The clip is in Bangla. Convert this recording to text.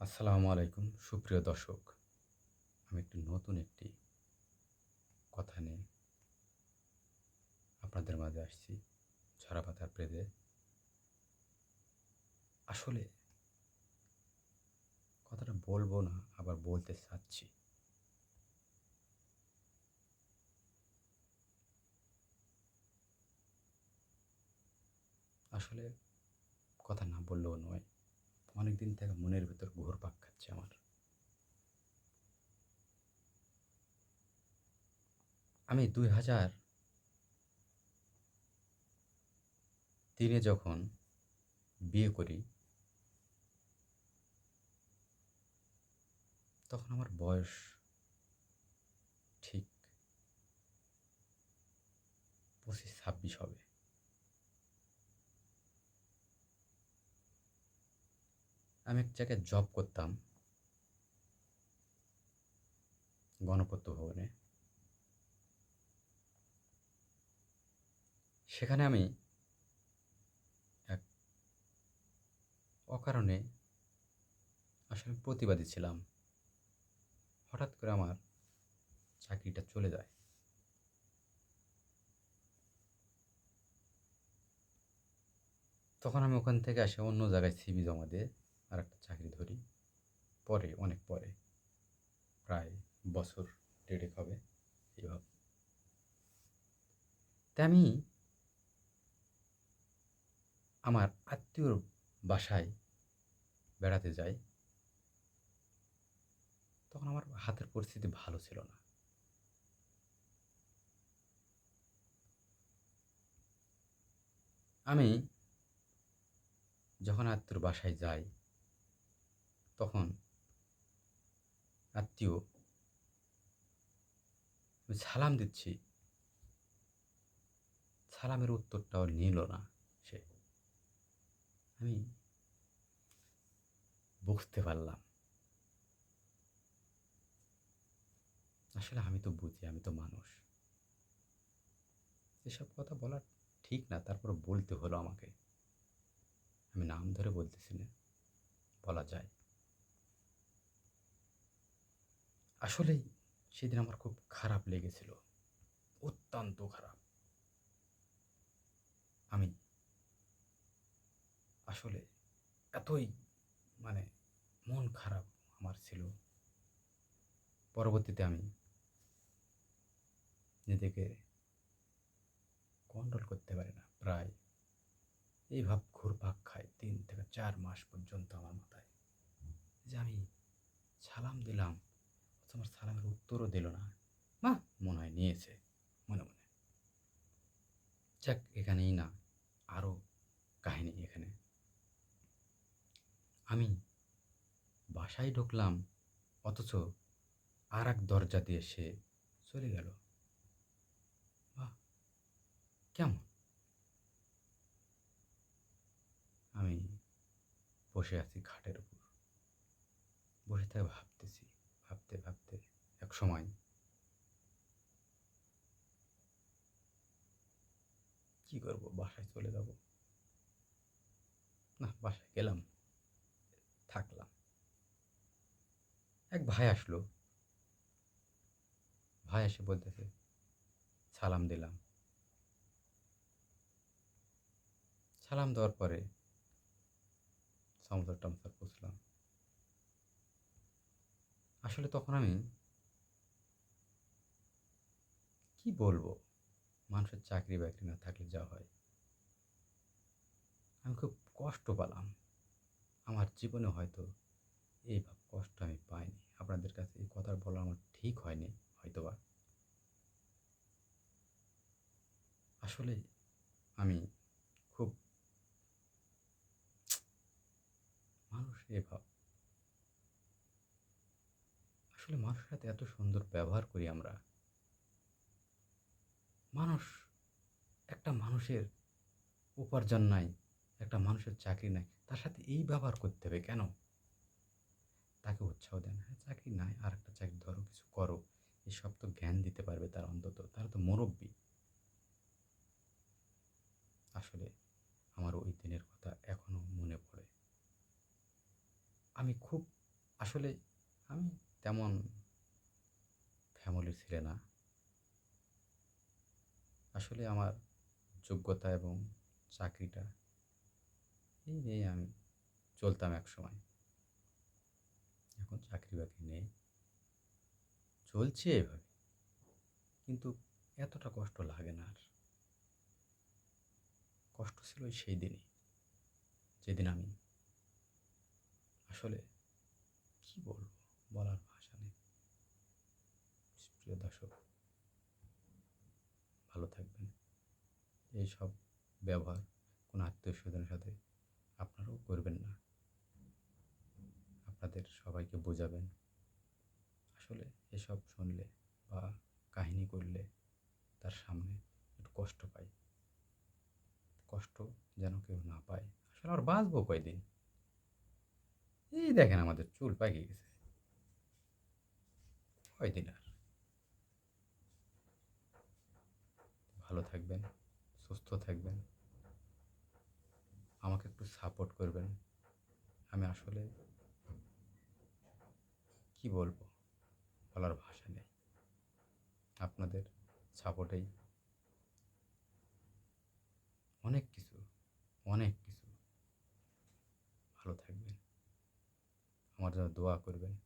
আসসালামু আলাইকুম, সুপ্রিয় দর্শক। আমি একটি নতুন একটি কথা নিয়ে আপনাদের মাঝে আসছি, ঝরা পাতার প্রেদে আসলে কথাটা বলব না, আবার বলতে চাচ্ছি। আসলে কথা না বললেও নয়। অনেক দিন থেকে মনের ভেতর ঘুরপাক খাচ্ছে আমার। আমি দুই হাজার তিনে যখন বিয়ে করি, তখন আমার বয়স ঠিক পঁচিশ ছাব্বিশ হবে। আমি এক জায়গায় জব করতাম গণপত্য ভবনে সেখানে আমি এক অকারণে আসলে প্রতিবাদী ছিলাম। হঠাৎ করে আমার চাকরিটা চলে যায়। তখন আমি ওখান থেকে এসে অন্য জায়গায় সিবি জমা দিয়ে আর একটা চাকরি ধরি, পরে, অনেক পরে, প্রায় বছর দেড়েক হবে, এইভাবে। তা আমি আমার আত্মীয়র বাসায় বেড়াতে যাই, তখন আমার হাতের পরিস্থিতি ভালো ছিল না। আমি যখন আত্মীয়র বাসায় যাই তখন আত্মীয় সালাম দিচ্ছি। সালামের উত্তরটাও নিল না সে। আমি বুঝতে পারলাম। আসলে আমি তো বুঝি, আমি তো মানুষ। এসব কথা বলা ঠিক না তারপর বলতে হলো আমাকে। আমি নাম ধরে বলতেছি না, বলা যায়। আসলেই সেদিন আমার খুব খারাপ লেগেছিল। অত্যন্ত খারাপ। আমি আসলে এতই মানে মন খারাপ আমার ছিল। পরবর্তীতে আমি নিজেকে কন্ট্রোল করতে পারি না। প্রায় এই ভাব ঘুরপাক খায় তিন থেকে চার মাস পর্যন্ত আমার মাথায়। যে আমি সালাম দিলাম। আমার সালামের উত্তরও দিল না। মা মনে হয় নিয়েছে মনে মনে। যাক এখানেই না আরও কাহিনী এখানে। আমি বাসায় ঢুকলাম অথচ আর এক দরজা দিয়ে সে চলে গেল। বাহ! কেমন? আমি বসে আছি খাটের উপর। বসে থেকে ভাবতেছি। ভাবতে ভাবতে, এক সময়। কি করব? বাসায় চলে যাব। না, বাসায় গেলাম। থাকলাম। এক ভাই আসলো। ভাই এসে বলতেছে, সালাম দিলাম। সালাম দেওয়ার পরে সমস্যা টমস্যার পুষলাম আসলে তখন আমি কি বলব? মানুষের চাকরি বাকরি না থাকলে যা হয়। আমি খুব কষ্ট পেলাম। আমার জীবনে হয়তো এইভাবে কষ্ট আমি পাইনি। আপনাদের কাছে এই কথা বলা আমার ঠিক হয়নি, হয়তোবা। আসলে আমি খুব মানুষ এভাব আসলে মানুষের সাথে এত সুন্দর ব্যবহার করি আমরা। মানুষ একটা মানুষের উপার্জন নাই, একটা মানুষের চাকরি নাই, তার সাথে এই ব্যবহার করতে হবে কেন? তাকে উৎসাহ দেন হ্যাঁ চাকরি নাই, আর একটা চাকরি ধরো, কিছু করো। এসব তো জ্ঞান দিতে পারবে তার অন্তত, তারা তো মুরব্বী। আসলে আমার ওই দিনের কথা এখনও মনে পড়ে। আমি খুব, আসলে আমি তেমন ফ্যামিলির ছেলে না। আসলে আমার যোগ্যতা এবং চাকরিটা এই নিয়ে আমি চলতাম এক সময়। এখন চাকরি বাকরি নেই। চলছে এভাবে। কিন্তু এতটা কষ্ট লাগে না আর। কষ্ট ছিল সেই দিনই যেদিন আমি আসলে কি বলব বলার প্রিয় দর্শক, ভালো থাকবেন। এইসব ব্যবহার কোনো আত্মীয় স্বজনের সাথে আপনারাও করবেন না। আপনাদের সবাইকে বোঝাবেন। আসলে এসব শুনলে বা কাহিনী করলে তার সামনে একটু কষ্ট পাই। কষ্ট যেন কেউ না পায়। আসলে আর বাঁচবো কয়দিন? এই দেখেন আমাদের চুল পাকিয়ে গেছে। কয়দিন আর? ভালো থাকবেন, সুস্থ থাকবেন। আমাকে একটু সাপোর্ট করবেন। আমি আসলে কি বলব? বলার ভাষা নেই। আপনাদের সাপোর্টেই অনেক কিছু অনেক কিছু। ভালো থাকবেন। আমার জন্য দোয়া করবেন।